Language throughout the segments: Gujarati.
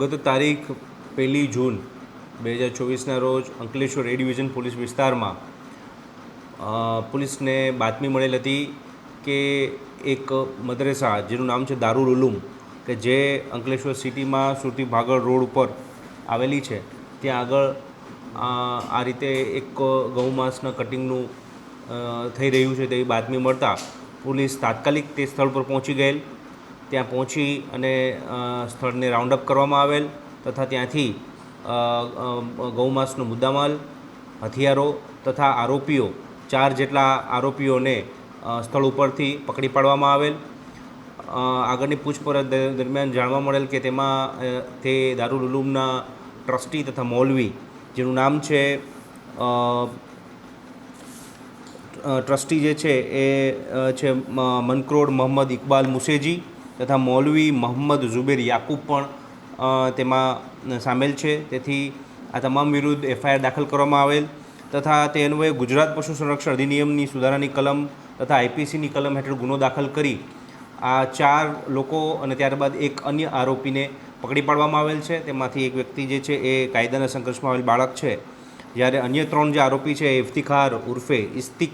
ગત તારીખ પહેલી જૂન બે હજાર ચોવીસના રોજ અંકલેશ્વર એ ડિવિઝન પોલીસ વિસ્તારમાં પોલીસને બાતમી મળેલ હતી કે એક મદ્રેસા, જેનું નામ છે દારુલ ઉલુમ, કે જે અંકલેશ્વર સિટીમાં સુરતી ભાગળ રોડ ઉપર આવેલી છે, ત્યાં આગળ આ રીતે એક ગૌમાંસના કટિંગનું થઈ રહ્યું છે તેવી બાતમી મળતા પોલીસ તાત્કાલિક તે સ્થળ પર પહોંચી ગયેલ. ત્યાં પહોંચી અને સ્થળને રાઉન્ડ અપ કરવામાં આવેલ તથા ત્યાંથી ગૌમાંસનો મુદ્દામાલ, હથિયારો તથા આરોપીઓ, ચાર જેટલા આરોપીઓને સ્થળ ઉપરથી પકડી પાડવામાં આવેલ. આગળની પૂછપરછ દરમિયાન જાણવા મળેલ કે તેમાં તે દારૂલ ઉલૂમના ટ્રસ્ટી તથા મૌલવી, જેનું નામ છે ટ્રસ્ટી જે છે એ છે મનક્રોડ મોહમ્મદ ઇકબાલ મુસેજી. તથા મૌલવી મોહમ્મદ ઝુબેર યાકૂબ પણ તેમાં સામેલ છે. તેથી આ તમામ વિરુદ્ધ એફઆઈઆર દાખલ કરવામાં આવેલ તથા તે અન્વયે ગુજરાત પશુ સંરક્ષણ અધિનિયમની સુધારાની કલમ તથા આઈપીસીની કલમ હેઠળ ગુનો દાખલ કરી આ ચાર લોકો અને ત્યારબાદ એક અન્ય આરોપીને પકડી પાડવામાં આવેલ છે. તેમાંથી એક વ્યક્તિ જે છે એ કાયદાના સંઘર્ષમાં આવેલ બાળક છે. જ્યારે અન્ય ત્રણ જે આરોપી છે એ ઇફતિખાર ઉર્ફે ઇસ્તિક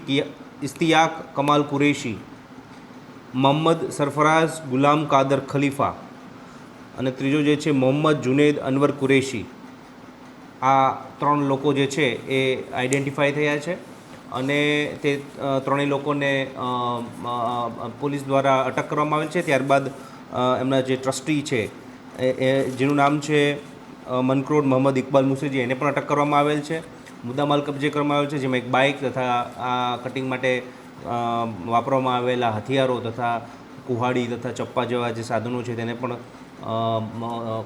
ઇસ્તિયાક કમાલ કુરેશી મોહમ્મદ સરફરાઝ ગુલામ કાદર ખલીફા અને ત્રીજો જે છે મોહમ્મદ જુનેદ અનવર કુરેશી. આ ત્રણ લોકો જે છે એ આઈડેન્ટિફાઈ થયા છે અને તે ત્રણેય લોકોને પોલીસ દ્વારા અટક કરવામાં આવેલ છે. ત્યારબાદ એમના જે ટ્રસ્ટી છે એ જેનું નામ છે મનક્રોડ મોહમ્મદ ઇકબાલ મુસેજી એને પણ અટક કરવામાં આવેલ છે. મુદ્દામાલ કબજે કરવામાં આવેલ છે, જેમાં એક બાઇક તથા આ કટિંગ માટે વાપરવામાં આવેલા હથિયારો તથા કુહાડી તથા ચપ્પા જેવા જે સાધનો છે તેને પણ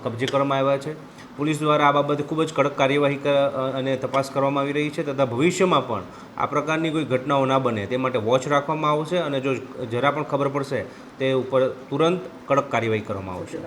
કબજે કરવામાં આવ્યા છે. પોલીસ દ્વારા આ બાબતે ખૂબ જ કડક કાર્યવાહી અને તપાસ કરવામાં આવી રહી છે તથા ભવિષ્યમાં પણ આ પ્રકારની કોઈ ઘટનાઓ ના બને તે માટે વોચ રાખવામાં આવશે અને જો જરા પણ ખબર પડશે તે ઉપર તુરંત કડક કાર્યવાહી કરવામાં આવશે.